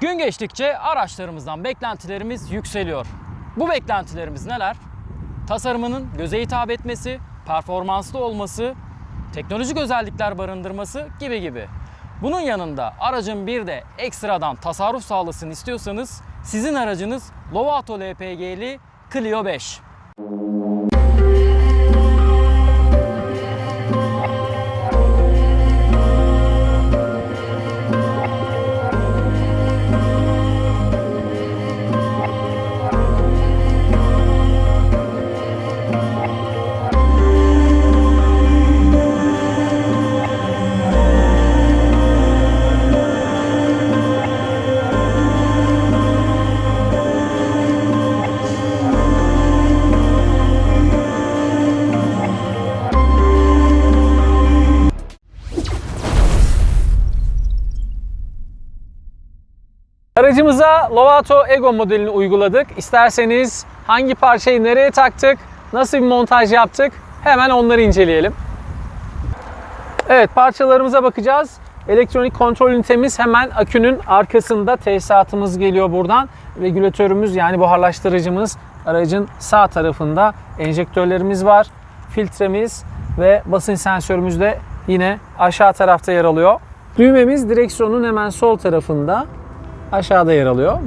Gün geçtikçe araçlarımızdan beklentilerimiz yükseliyor. Bu beklentilerimiz neler? Tasarımının göze hitap etmesi, performanslı olması, teknolojik özellikler barındırması gibi gibi. Bunun yanında aracın bir de ekstradan tasarruf sağlasın istiyorsanız sizin aracınız Lovato LPG'li Clio 5. Aracımıza Lovato Ego modelini uyguladık. İsterseniz hangi parçayı nereye taktık, nasıl bir montaj yaptık hemen onları inceleyelim. Evet parçalarımıza bakacağız. Elektronik kontrol ünitemiz hemen akünün arkasında. Tesisatımız geliyor buradan. Regülatörümüz yani buharlaştırıcımız aracın sağ tarafında. Enjektörlerimiz var. Filtremiz ve basınç sensörümüz de yine aşağı tarafta yer alıyor. Düğmemiz direksiyonun hemen sol tarafında aşağıda yer alıyor.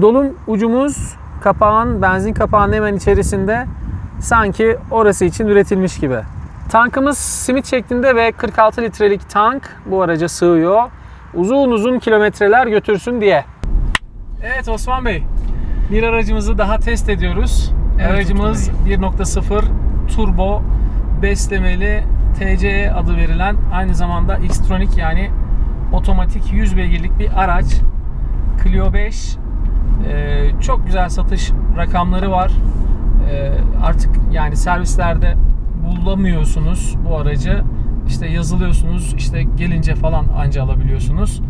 Dolum ucumuz kapağın, benzin kapağının hemen içerisinde sanki orası için üretilmiş gibi. Tankımız simit şeklinde ve 46 litrelik tank bu araca sığıyor. Uzun uzun kilometreler götürsün diye. Evet Osman Bey, bir aracımızı daha test ediyoruz. Evet, Aracımız 1.0 turbo beslemeli TCE adı verilen aynı zamanda Xtronic yani otomatik 100 beygirlik bir araç. Clio 5 Ee, çok güzel satış rakamları var. Ee, artık yani servislerde bulamıyorsunuz bu aracı. İşte yazılıyorsunuz, işte gelince falan anca alabiliyorsunuz.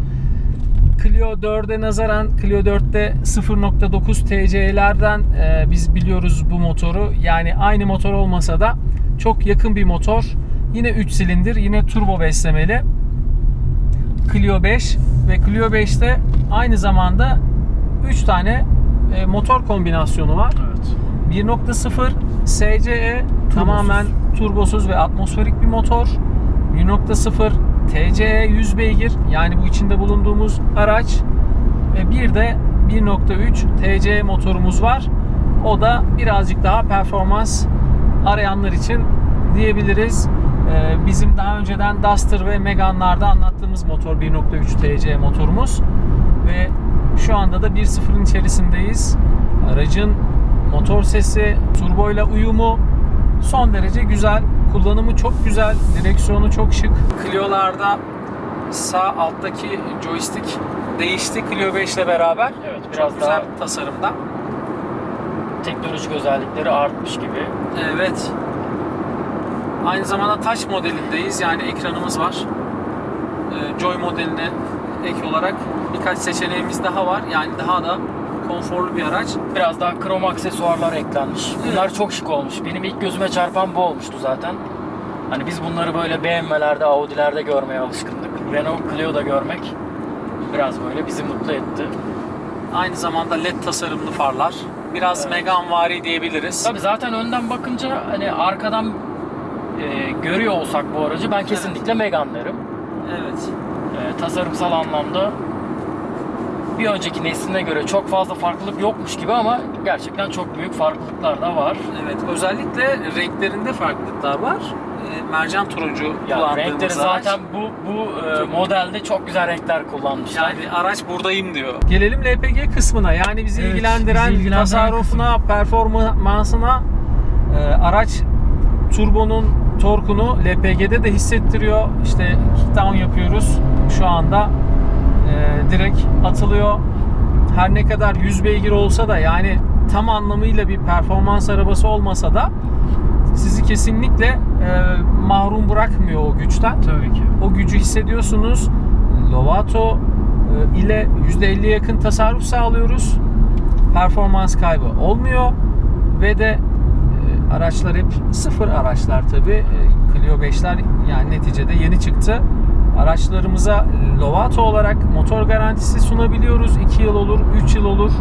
Clio 4'e nazaran Clio 4'te 0.9 TC'lerden e, biz biliyoruz bu motoru. Yani aynı motor olmasa da çok yakın bir motor. Yine 3 silindir, yine turbo beslemeli. Clio 5 ve Clio 5'te aynı zamanda 3 tane e, motor kombinasyonu var. Evet. 1.0 SCE tamamen turbosuz ve atmosferik bir motor. 1.0 TCE 100 beygir yani bu içinde bulunduğumuz araç ve bir de 1.3 TCE motorumuz var. O da birazcık daha performans arayanlar için diyebiliriz. Ee, Bizim daha önceden Duster ve Megane'larda anlattığımız motor 1.3 TCE motorumuz ve şu anda da 1.0'ın içerisindeyiz. Aracın motor sesi, turboyla uyumu son derece güzel. Kullanımı çok güzel. Direksiyonu çok şık. Clio'larda sağ alttaki joystick değişti Clio 5 ile beraber. Evet, Çok biraz güzel daha tasarımda. teknolojik özellikleri artmış gibi. Evet. Aynı zamanda touch modelindeyiz. Yani ekranımız var. Ee, Joy modeline ek olarak birkaç seçeneğimiz daha var. Yani daha da konforlu bir araç. Biraz daha krom aksesuarlar eklenmiş. Bunlar çok şık olmuş. Benim ilk gözüme çarpan bu olmuştu zaten. Hani biz bunları böyle BMW'lerde, Audi'lerde görmeye alışkındık. Renault Clio'da görmek biraz böyle bizi mutlu etti. Aynı zamanda led tasarımlı farlar. Biraz Megane vari diyebiliriz. Tabii zaten önden bakınca hani arkadan e, görüyor olsak bu aracı ben kesinlikle Megane derim. Evet. E, tasarımsal anlamda bir önceki nesline göre çok fazla farklılık yokmuş gibi ama gerçekten çok büyük farklılıklar da var. Evet. Özellikle renklerinde farklılıklar var. Ee, mercan turuncu Ya kullandığımız renkleri araç. zaten bu bu e, modelde çok güzel renkler kullanmışlar. Yani araç buradayım diyor. Gelelim LPG kısmına. Yani bizi Evet, ilgilendiren bizi ilgilendiren tasarrufuna, performansına e, araç turbonun torkunu LPG'de de hissettiriyor. İşte kickdown yapıyoruz şu anda. E, direkt atılıyor. Her ne kadar 100 beygir olsa da yani tam anlamıyla bir performans arabası olmasa da sizi kesinlikle e, mahrum bırakmıyor o güçten Tabii ki. o gücü hissediyorsunuz. Lovato e, ile %50'ye yakın tasarruf sağlıyoruz. Performans kaybı olmuyor ve de araçlar hep sıfır araçlar tabi. Clio 5'ler yani neticede yeni çıktı. Araçlarımıza Lovato olarak motor garantisi sunabiliyoruz. 2 yıl olur, 3 yıl olur.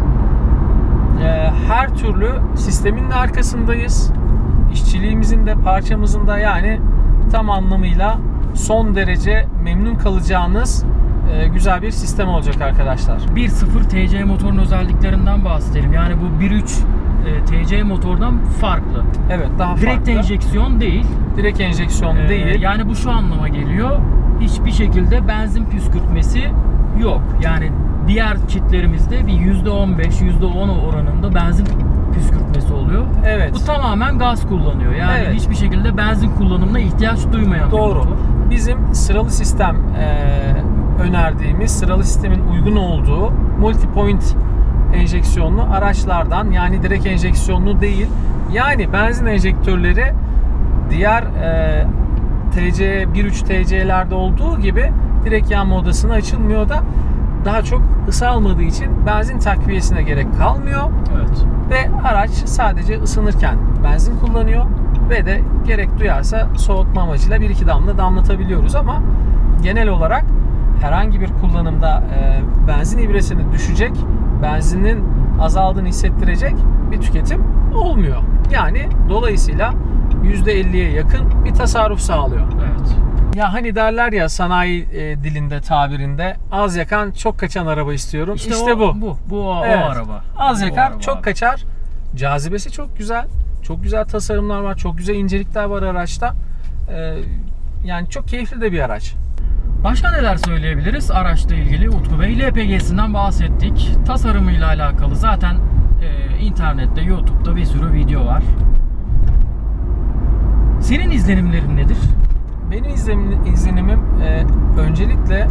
Ee, her türlü sistemin de arkasındayız. İşçiliğimizin de parçamızın da yani tam anlamıyla son derece memnun kalacağınız e, güzel bir sistem olacak arkadaşlar. 1.0 TC motorun özelliklerinden bahsedelim. Yani bu 1.3 e, TC motordan farklı. Evet daha Direkt farklı. enjeksiyon değil. Direkt enjeksiyon Ee, değil. Yani bu şu anlama geliyor. Hiçbir şekilde benzin püskürtmesi yok. Yani diğer kitlerimizde bir %15, %10 oranında benzin püskürtmesi oluyor. Evet. Bu tamamen gaz kullanıyor. Yani Evet. hiçbir şekilde benzin kullanımına ihtiyaç duymayan bir Doğru. motor. Bizim sıralı sistem e, önerdiğimiz, sıralı sistemin uygun olduğu multi-point enjeksiyonlu araçlardan yani direkt enjeksiyonlu değil. Yani benzin enjektörleri diğer e, TC 1.3 TC'lerde olduğu gibi direkt yanma odasına açılmıyor da daha çok ısı almadığı için benzin takviyesine gerek kalmıyor Evet. ve araç sadece ısınırken benzin kullanıyor ve de gerek duyarsa soğutma amacıyla bir iki damla damlatabiliyoruz ama genel olarak herhangi bir kullanımda e, benzin ibresini düşecek, benzinin azaldığını hissettirecek bir tüketim olmuyor. Yani dolayısıyla %50'ye yakın bir tasarruf sağlıyor. Evet. Ya hani derler ya sanayi e, dilinde tabirinde az yakan çok kaçan araba istiyorum. İşte, o, bu. Bu. Bu o, o Evet. araba. Az Bu yakar, araba çok abi. kaçar. Cazibesi çok güzel. Çok güzel tasarımlar var. Çok güzel incelikler var araçta. Ee, yani çok keyifli de bir araç. Başka neler söyleyebiliriz araçla ilgili Utku Bey? LPG'sinden bahsettik. Tasarımıyla alakalı zaten e, internette, YouTube'da bir sürü video var. Senin izlenimlerin nedir? Benim izlenim, izlenimim e, öncelikle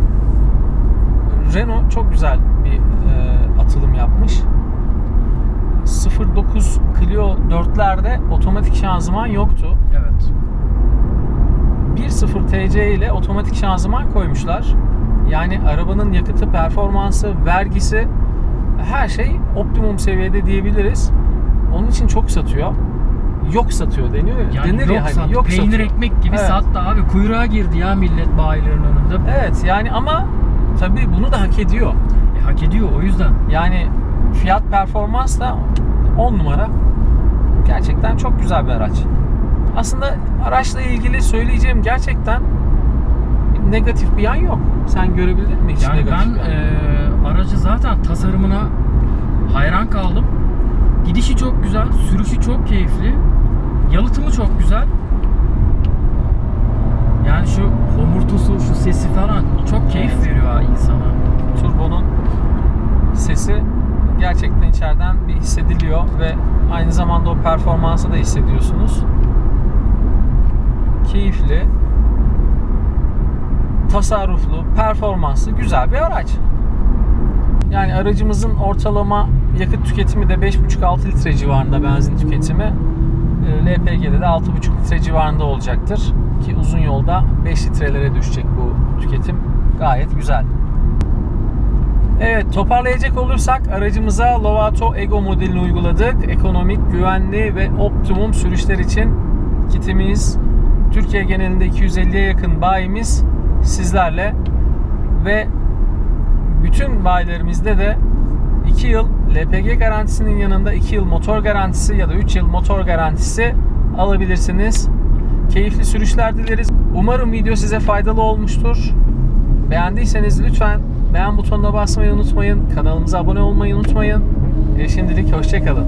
Renault çok güzel bir e, atılım yapmış. 09 Clio 4'lerde otomatik şanzıman yoktu. Evet. 1.0 TC ile otomatik şanzıman koymuşlar. Yani arabanın yakıtı, performansı, vergisi her şey optimum seviyede diyebiliriz. Onun için çok satıyor. Yok satıyor deniyor. ya. Yani Denir yok ya hani sat, yok peynir satıyor. ekmek gibi Evet. sattı abi. Kuyruğa girdi ya millet bayilerin önünde. Evet yani ama tabii bunu da hak ediyor. E, hak ediyor o yüzden. Yani fiyat performans da 10 numara. Gerçekten çok güzel bir araç. Aslında araçla ilgili söyleyeceğim gerçekten negatif bir yan yok. Sen görebildin mi hiç Yani negatif ben e, aracı zaten tasarımına hayran kaldım. Gidişi çok güzel, sürüşü çok keyifli. Yalıtımı çok güzel. Yani şu homurtusu, şu sesi falan çok keyif Evet. veriyor ha insana. turbonun sesi gerçekten içeriden bir hissediliyor ve aynı zamanda o performansı da hissediyorsunuz. Keyifli, tasarruflu, performanslı güzel bir araç. Yani aracımızın ortalama yakıt tüketimi de 5,5-6 litre civarında benzin tüketimi. Ee, LPG'de de 6,5 litre civarında olacaktır. Ki uzun yolda 5 litrelere düşecek bu tüketim. Gayet güzel. Evet toparlayacak olursak aracımıza Lovato Ego modelini uyguladık. Ekonomik, güvenli ve optimum sürüşler için kitimiz Türkiye genelinde 250'ye yakın bayimiz sizlerle ve bütün bayilerimizde de 2 yıl LPG garantisinin yanında 2 yıl motor garantisi ya da 3 yıl motor garantisi alabilirsiniz. Keyifli sürüşler dileriz. Umarım video size faydalı olmuştur. Beğendiyseniz lütfen beğen butonuna basmayı unutmayın. Kanalımıza abone olmayı unutmayın. E şimdilik hoşçakalın.